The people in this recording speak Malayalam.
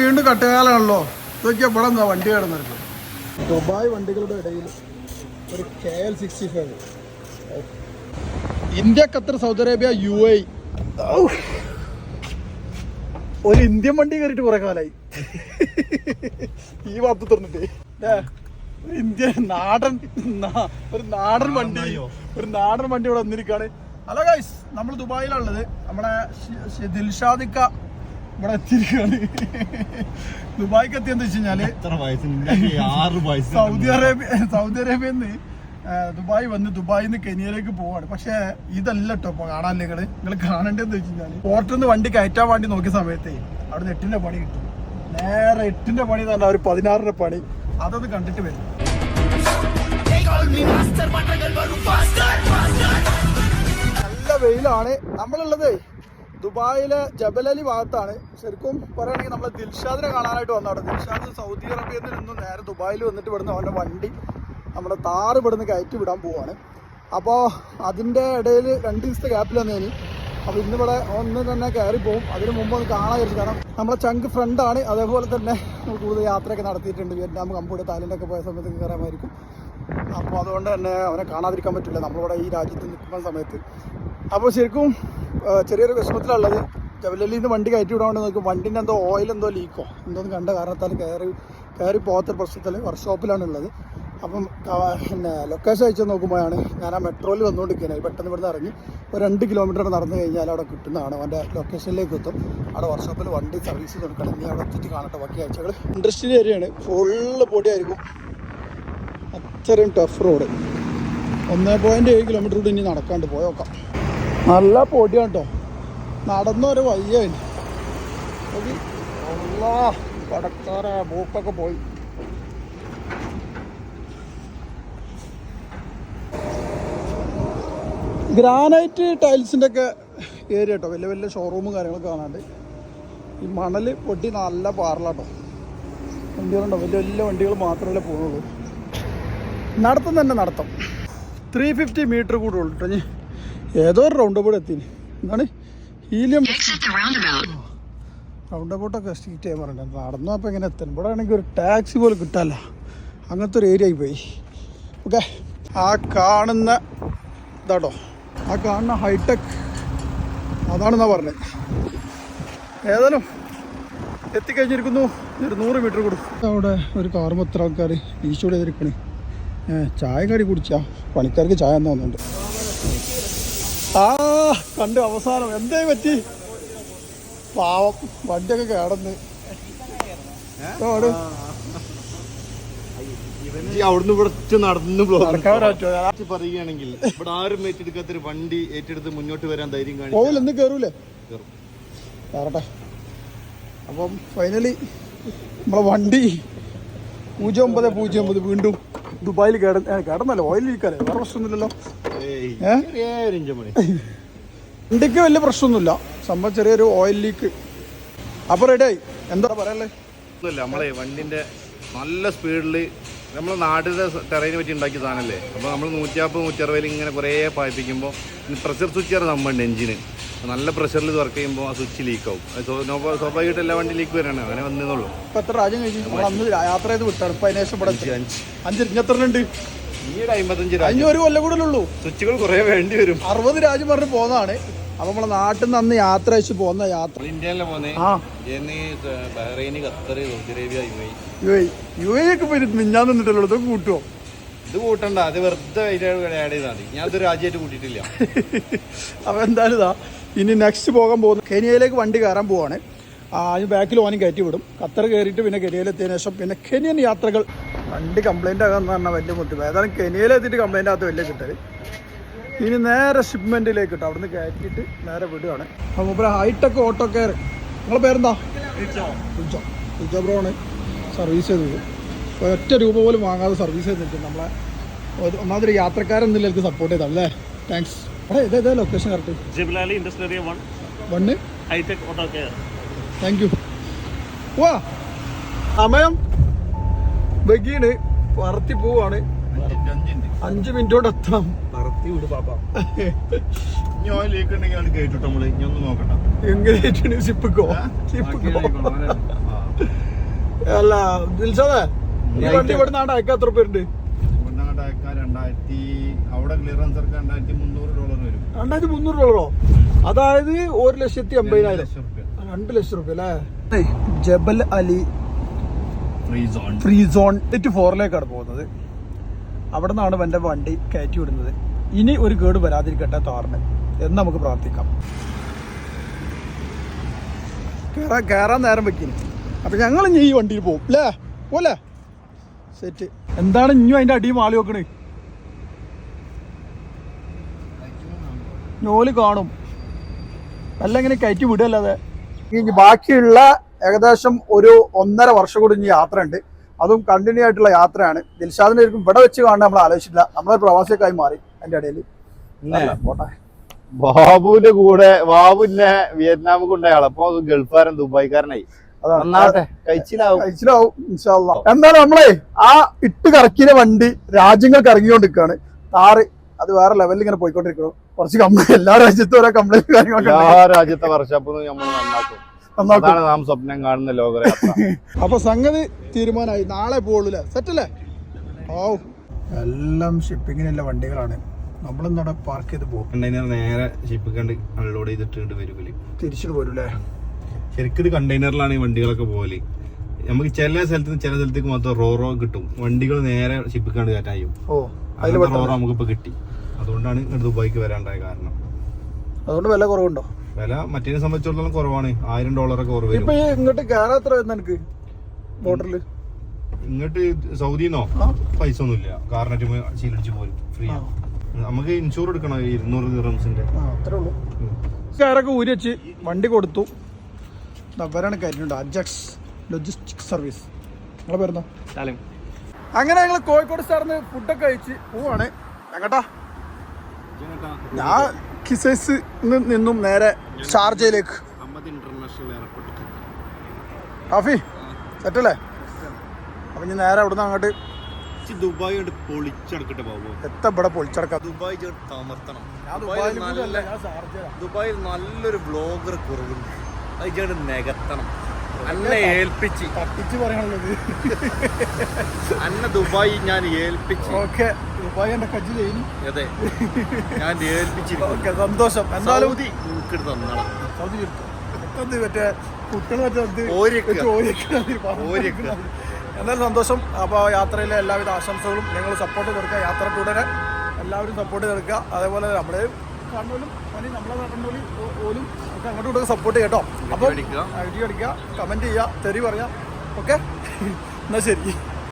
വീണ്ടും കട്ടുകാലാണല്ലോ. ഇതൊക്കെ ഇവിടെ എന്താ വണ്ടി കിടന്നിട്ട് ദുബായ് വണ്ടികളുടെ ഇടയിൽ ഒരു K L sixty five. India Qatar Saudi Arabia U A. ഒരു ഇന്ത്യൻ വണ്ടി കയറിയിട്ട് കുറെ കാലായി. ഈ ഭാഗത്ത് തുറന്നിട്ട്. ഒരു ഇന്ത്യൻ നാടൻ ഒരു നാടൻ വണ്ടി ഒരു നാടൻ വണ്ടി ഇവിടെ വന്നിരിക്കുകയാണ്. ഹലോ ഗൈസ് നമ്മൾ ദുബായിലുള്ളത് നമ്മുടെ ദിൽഷാദിക്ക ഇവിടെ എത്തിയിരിക്കുകയാണ്. ദുബായിക്ക് എത്തിയെന്ന് വെച്ച് കഴിഞ്ഞാൽ സൗദി അറേബ്യ സൗദി അറേബ്യയിൽ നിന്ന് ദുബായ് വന്ന് ദുബായിൽ നിന്ന് കെനിയയിലേക്ക് പോവാണ്. പക്ഷെ ഇതല്ല കേട്ടോ ഇപ്പൊ കാണാൻ നിങ്ങൾ നിങ്ങൾ കാണേണ്ടതെന്ന് വെച്ച് കഴിഞ്ഞാൽ പോർട്ടിൽ നിന്ന് വണ്ടി കയറ്റാൻ വേണ്ടി നോക്കിയ സമയത്തേ അവിടുന്ന് എട്ടിന്റെ പണി കിട്ടും. നേരെ എട്ടിന്റെ പണി തന്നെ ഒരു പതിനാറിന്റെ പണി. അതൊന്ന് കണ്ടിട്ട് വരും. നല്ല വെയിലാണ്. നമ്മളുള്ളത് ദുബായിലെ ജബലലി ഭാഗത്താണ്. ശരിക്കും പറയുകയാണെങ്കിൽ നമ്മൾ ദിൽഷാദിനെ കാണാനായിട്ട് വന്നവിടെ ദിൽഷാദ് സൗദി അറേബ്യയിൽ നിന്ന് നേരെ ദുബായിൽ വന്നിട്ട് ഇവിടുന്ന് അവന്റെ വണ്ടി നമ്മുടെ താറ് ഇവിടുന്ന് കയറ്റി വിടാൻ പോവാണ്. അപ്പോൾ അതിന്റെ ഇടയിൽ രണ്ട് ദിവസത്തെ ഗ്യാപ്പിൽ വന്നേനി. അപ്പോൾ ഇന്നിവിടെ ഒന്ന് തന്നെ കയറി പോകും അതിന് മുമ്പ് ഒന്ന് കാണാൻ കാരണം നമ്മളെ ചങ്ക് ഫ്രണ്ടാണ് അതേപോലെ തന്നെ കൂടുതൽ യാത്രയൊക്കെ നടത്തിയിട്ടുണ്ട്. വിയറ്റ്നാം കമ്പോഡിയ തായ്ലൻഡൊക്കെ പോയ സമയത്ത് കയറാമായിരിക്കും. അപ്പോൾ അതുകൊണ്ട് തന്നെ അവനെ കാണാതിരിക്കാൻ പറ്റില്ല. നമ്മളിവിടെ ഈ രാജ്യത്ത് നിൽക്കുന്ന സമയത്ത്. അപ്പോൾ ശരിക്കും ചെറിയൊരു വിഷമത്തിലുള്ളത്. ജവലലിൽ നിന്ന് വണ്ടി കയറ്റി വിടാണ്ട് നോക്കും വണ്ടിന്റെ എന്തോ ഓയിൽ എന്തോ ലീക്കോ എന്തോന്ന് കണ്ട കാരണത്താൽ കയറി കയറി പോകാത്തൊരു പ്രശ്നത്തിൽ വർക്ക്ഷോപ്പിലാണ് ഉള്ളത്. അപ്പം പിന്നെ ലൊക്കേഷൻ അയച്ചു നോക്കുമ്പോഴാണ് ഞാൻ ആ മെട്രോയിൽ വന്നുകൊണ്ടിരിക്കുന്നത്. പെട്ടെന്ന് ഇവിടുന്ന് ഇറങ്ങി ഒരു രണ്ട് കിലോമീറ്റർ നടന്നു കഴിഞ്ഞാൽ അവിടെ കിട്ടുന്നതാണ്. അവന്റെ ലൊക്കേഷനിലേക്ക് എത്തും. അവിടെ വർക്ക്ഷോപ്പിൽ വണ്ടി സർവീസ് കൊടുക്കണം. ഇനി അവിടെ എത്തിയിട്ട് കാണട്ടെ. ബാക്കി അയച്ചകൾ ഇൻഡസ്ട്രിയൽ ഏരിയയാണ് ഫുള്ള് പൊടിയായിരിക്കും. അത്രയും ടഫ് റോഡ് ഒന്നേ പോയിന്റ് ഏഴ് കിലോമീറ്റർ കൂടി ഇനി നടക്കാണ്ട് പോയോക്കാം. നല്ല പൊടിയാണ് കേട്ടോ നടന്നൊരു വയ്യ കടക്കാരെ ബൂക്കൊക്കെ പോയി. ഗ്രാനൈറ്റ് ടൈൽസിന്റെ ഒക്കെ ഏരിയ കേട്ടോ വലിയ വലിയ ഷോറൂമും കാര്യങ്ങളൊക്കെ കാണാണ്ട്. ഈ മണൽ പൊട്ടി നല്ല പാറലാട്ടോ വണ്ടികളുണ്ടോ വലിയ വലിയ വണ്ടികൾ മാത്രമല്ലേ പോകുന്നുള്ളൂ നടത്തം തന്നെ നടത്തം. ത്രീ ഫിഫ്റ്റി മീറ്റർ കൂടെ ഉള്ളൂ കേട്ടോ ഏതോ ഒരു റൗണ്ട് അബൌട്ട് എത്തി എന്താണ്? ഹീലിയം റൗണ്ട് അബൌട്ടൊക്കെ സ്ട്രീറ്റ് ചെയ്യാൻ പറഞ്ഞു നടന്നു അപ്പോൾ ഇങ്ങനെ എത്തണം ഇവിടെ ആണെങ്കിൽ ഒരു ടാക്സി പോലും കിട്ടാല്ല. അങ്ങനത്തെ ഒരു ഏരിയ ആയി പോയി. ഓക്കെ ആ കാണുന്ന ഇതാട്ടോ. ആ കാണുന്ന ഹൈടെക് അതാണെന്നാ പറഞ്ഞത് ഏതായാലും എത്തിക്കഴിഞ്ഞിരിക്കുന്നു. ഒരു നൂറ് മീറ്റർ കൊടുക്കും അവിടെ ഒരു കാറും എത്ര ആൾക്കാർ ഈശോടെ ചെയ്തിരിക്കണേ. ചായ കടി കുടിച്ചാ. പണിക്കാർക്ക് ചായ എന്നാ തോന്നുന്നുണ്ട് ആ കണ്ട് അവസാനം. എന്തേ പറ്റി? പാവം വണ്ടിയൊക്കെ കേടന്ന്. അവിടുന്ന് ഇവിടെ നടന്ന് പറയുകയാണെങ്കിൽ ഇവിടെ ആരും ഏറ്റെടുക്കാത്ത ഒരു വണ്ടി ഏറ്റെടുത്ത് മുന്നോട്ട് വരാൻ ധൈര്യം പോവില്ല എന്ന് കേറൂലേ? കേറും. കയറട്ടെ അപ്പം ഫൈനലി നമ്മളെ വണ്ടി പൂജ്യം ഒമ്പത് പൂജ്യം ഒമ്പത് വീണ്ടും ദുബായിൽ കേട കേടന്നല്ലോ ഓയിൽ ലീക്കല്ലേ വേറെ പ്രശ്നമൊന്നുമില്ലല്ലോ. വണ്ടിക്ക് വലിയ പ്രശ്നമൊന്നുമില്ല. സംഭവം ചെറിയൊരു ഓയിൽ ലീക്ക് അപ്പോൾ റെഡിയായി എന്താ പറയല്ലേ ഒന്നുമില്ല നമ്മളെ വണ്ടിന്റെ നല്ല സ്പീഡിൽ നമ്മൾ നാട്ടിലെ ടെറൈനെ പറ്റി ഉണ്ടാക്കിയ സാധനമല്ലേ അപ്പോൾ നമ്മൾ നൂറ്റിയാപ്പത് നൂറ്ററുപതിൽ ഇങ്ങനെ കുറേ പായിപ്പിക്കുമ്പോൾ പ്രഷർ സ്വിച്ചാണ് നമ്മുടെ എഞ്ചിന് നല്ല പ്രഷറിൽ വർക്ക് ചെയ്യുമ്പോൾ ആ സ്വിച്ച് ലീക്ക് ആവും. സ്വാഭാവികമായിട്ട് എല്ലാ വണ്ടി ലീക്ക് വരാണ്. അങ്ങനെ വന്നേന്നുള്ളൂ ഇപ്പം എത്ര രാജ്യം അന്ന് യാത്ര ചെയ്ത് വിട്ടാണ്. ഇപ്പം അതിന് ശേഷം ഇവിടെ അഞ്ച് അഞ്ച്. അഞ്ച് ഇഞ്ഞെത്രണ്ട് ഈ ഒരു അഞ്ഞു ഒരു കൊല്ലം കൂടെ ഉള്ളൂ. സ്വിച്ചുകൾ കുറെ വേണ്ടി വരും. അറുപത് രാജ്യം പറഞ്ഞ് പോകുന്നതാണ് അപ്പൊ നമ്മളെ നാട്ടിൽ നിന്ന് അന്ന് യാത്ര അയച്ചു പോകുന്ന യാത്ര. പോന്നെ? ആ. Bahrain Qatar Saudi Arabia U A. U A. ഒക്കെ മിഞ്ഞാൻ നിന്നിട്ടുള്ളൂ ഇതൊക്കെ കൂട്ടുമോ ഇത് കൂട്ടണ്ട. അത് വെറുതെ ഞാനൊരു ആഡ് ചെയ്താൽ ഞാൻ രാജ്യമായിട്ട് കൂട്ടിയിട്ടില്ല. അപ്പൊ എന്തായാലും ഇതാ ഇനി നെക്സ്റ്റ് പോകാൻ പോകുന്നു കെനിയയിലേക്ക് വണ്ടി കയറാൻ പോവാണ്. ആ അതിന് ബാക്കിൽ ഓനും കയറ്റി വിടും. ഖത്തർ കയറിയിട്ട് പിന്നെ കെനിയയിലെത്തിയതിനു ശേഷം പിന്നെ കെനിയൻ യാത്രകൾ വണ്ടി കംപ്ലൈന്റ് ആകാന്ന് പറഞ്ഞാൽ വലിയ ബുദ്ധിമുട്ട്. ഏതായാലും കെനിയയിലെത്തിയിട്ട് കംപ്ലൈന്റ് ആകാത്ത വലിയ കിട്ടൽ ഇനി നേരെ ഷിപ്മെന്റിലേക്ക് കിട്ടും അവിടുന്ന് കയറ്റിയിട്ട് നേരെ വിടുകയാണ് അപ്പോൾ മൂപ്പര ഹൈടെക് ഓട്ടോ കെയർ നിങ്ങളെ പേരെന്താ? റിച്ചോ റിച്ചോ ബ്രോ ആണ് സർവീസ് ചെയ്തത്. അപ്പോൾ ഒറ്റ രൂപ പോലും വാങ്ങാതെ സർവീസ് ചെയ്ത് നിൽക്കും നമ്മളെ ഒന്നാമതൊരു യാത്രക്കാരൻ എനിക്ക് സപ്പോർട്ട് ചെയ്താൽ അല്ലേ? താങ്ക്സ് അവിടെ ഇതേ ഇതേ location correct Jebel Ali industrial area one one hitech auto care thank you വാ സമയം? ബഗീണ് പറത്തി പോവാണ്. അഞ്ചു മിനിറ്റ് കൊണ്ട് എത്താം പറത്തി വിട് പാപ്പ. എങ്ങനെ സിപ്പിക്കോ സിപ്പിക്കോ അല്ല ദിൽസാദേ ഈ വണ്ടി ഇവിടെ നാട് അയക്കാൻ എത്ര പേരുണ്ട് രണ്ടായിരത്തി മുന്നൂറ് ഡോളറോ അതായത് ഒരു ലക്ഷത്തി അമ്പതിനായിരം. രണ്ട് ലക്ഷം റുപ്യ അല്ലേ? Jebel Ali free zone free zone eight ഫോറിലേക്കാണ് പോകുന്നത്. അവിടെ നിന്നാണ് എന്റെ വണ്ടി കയറ്റി വിടുന്നത്. ഇനി ഒരു കേട് വരാതിരിക്കട്ടെ താറിന് എന്ന് നമുക്ക് പ്രാർത്ഥിക്കാം. കയറാൻ കയറാൻ നേരം വെക്കിന്. അപ്പം ഞങ്ങൾ ഇനി ഈ വണ്ടിയിൽ പോകും. അല്ലേ പോലെ സെറ്റ് എന്താണ് ഇനിയും അതിന്റെ അടിയും മാളി വെക്കണേ? ജോലി കാണും. അല്ല ഇങ്ങനെ കയറ്റി വിടുകയല്ലാതെ ഇനി ബാക്കിയുള്ള ഏകദേശം ഒരു ഒന്നര വർഷം കൂടി ഇനി യാത്ര ഉണ്ട് അതും കണ്ടിന്യൂ ആയിട്ടുള്ള യാത്രയാണ്. ദിൽഷാദിനെ ആയിരിക്കും ഇവിടെ വെച്ച് കാണാൻ നമ്മൾ ആലോചിച്ചില്ല നമ്മളെ പ്രവാസിയൊക്കെ ആയി മാറി അതിന്റെ ഇടയിൽ പോട്ടെ. ബാബുവിന്റെ കൂടെ ബാബുവിനെ വിയറ്റ്നാമ് കൊണ്ടയാളെ അപ്പൊ ഗൾഫുകാരൻ ദുബായിക്കാരനായി. എന്നാലും നമ്മളെ ആ ഇട്ട് കറക്കിയ വണ്ടി രാജ്യങ്ങൾക്ക് കറങ്ങിക്കൊണ്ടിരിക്കുകയാണ് താറ് അത് വേറെ ലെവലിൽ ഇങ്ങനെ പോയിക്കൊണ്ടിരിക്കണം കുറച്ച് കംപ്ലൈന്റ് എല്ലാ രാജ്യത്തും ഓരോ കംപ്ലൈന്റ് കാര്യങ്ങളൊക്കെ എല്ലാ രാജ്യത്തെ വർഷാപ്പ് നമ്മൾ നന്നാക്കും. അതാണ് നാം സ്വപ്നം കാണുന്ന ലോകയാത്ര. അപ്പൊ സംഗതി തീരുമാനമായി. നാളെ പോകുള്ളൂ സെറ്റ് അല്ലേ ഓ എല്ലാം ഷിപ്പിങ്ങിനുള്ള വണ്ടികളാണ്. നമ്മളെന്താ പാർക്ക് ചെയ്ത് പോകും കണ്ടെയ്നർ നേരെ ഷിപ്പ് കണ്ട് അൺലോഡ് ചെയ്തിട്ട് വരും തിരിച്ചിട്ട് പോരും ശരിക്കും ഇത് കണ്ടെയ്നറിലാണ് ഈ വണ്ടികളൊക്കെ പോകൽ നമുക്ക് ചില സ്ഥലത്ത് ചില സ്ഥലത്തേക്ക് മാത്രം റോറോ കിട്ടും. വണ്ടികൾ നേരെ ഷിപ്പ് കണ്ട് കയറ്റായും ഓ അതിൽ അങ്ങനത്തെ റോറോ നമുക്കിപ്പോ കിട്ടി. അതുകൊണ്ടാണ് ദുബായിക്ക് വരാണ്ടായ കാരണം. അതുകൊണ്ട് വില കുറവുണ്ടോ? വില മറ്റേനെ സംബന്ധിച്ചിടത്തോളം കുറവാണ്. ആയിരം ഡോളറൊക്കെ കുറവ് ഇപ്പൊ ഇങ്ങോട്ട് കയറാൻ എത്ര എനിക്ക് ബോർഡറിൽ ഇങ്ങോട്ട് സൗദിന്നോ. പൈസ ഒന്നുമില്ല. കാറിനറ്റ് ശീലടിച്ച് പോരും. ഫ്രീ നമുക്ക് ഇൻഷൂർ എടുക്കണം. ഇരുന്നൂറ് ദിറംസിന്റെ കാരൊക്കെ ഊരി വെച്ച് വണ്ടി കൊടുത്തു. അവരാണ് കാര്യമുണ്ട് അജക്സ് ലോജിസ്റ്റിക് സർവീസ് നിങ്ങളെ പേരുന്നോ. അങ്ങനെ ഞങ്ങൾ കോഴിക്കോട് സ്റ്റാറിന് ഫുഡൊക്കെ കഴിച്ച് പോവാണ്. എങ്ങട്ടാ? ഞാൻ കിസൈസ് നിന്നും നേരെ ഷാർജയിലേക്ക്. കാഫി സെറ്റല്ലേ? അപ്പൊ ഇനി നേരെ അവിടുന്ന് അങ്ങോട്ട് ദുബായ് പൊളിച്ചടക്കട്ടെ ബാബു. എത്ര ഇവിടെ പൊളിച്ചടക്കാം ദുബായ് തമർത്തണം. ഞാൻ ദുബായിൽ ഞാൻ നല്ലൊരു ബ്ലോഗർ കുറവുണ്ട്. അത് നികത്തണം. അന്നെ ഏൽപ്പിച്ച്. തട്ടിച്ച് പറയാനുള്ളത് അന്നെ ദുബായി ഞാൻ ഏൽപ്പിച്ച്. ഓക്കെ ദുബായ് എന്റെ കജ്ജി ചെയ്യുന്നു അതെ ഞാൻ ഏൽപ്പിച്ച് ഓക്കെ സന്തോഷം. എന്തായാലും സൗദി നിങ്ങൾക്ക് തന്നണം സൗദി എത്തത് മറ്റേ കുട്ടികൾ. എന്തായാലും സന്തോഷം. അപ്പോൾ യാത്രയിലെ എല്ലാവിധ ആശംസകളും നിങ്ങൾ സപ്പോർട്ട് കൊടുക്കുക. യാത്ര തുടരെ എല്ലാവരും സപ്പോർട്ട് കൊടുക്കുക അതേപോലെ നമ്മളെ അല്ലെങ്കിൽ നമ്മളെ നടന്നോലും ഓലും ഒക്കെ അങ്ങോട്ടും സപ്പോർട്ട് കേട്ടോ. അപ്പോൾ. ഐഡിയ അടിക്കുക. കമന്റ് ചെയ്യുക തെറി പറയാം ഓക്കെ എന്നാൽ ശരി.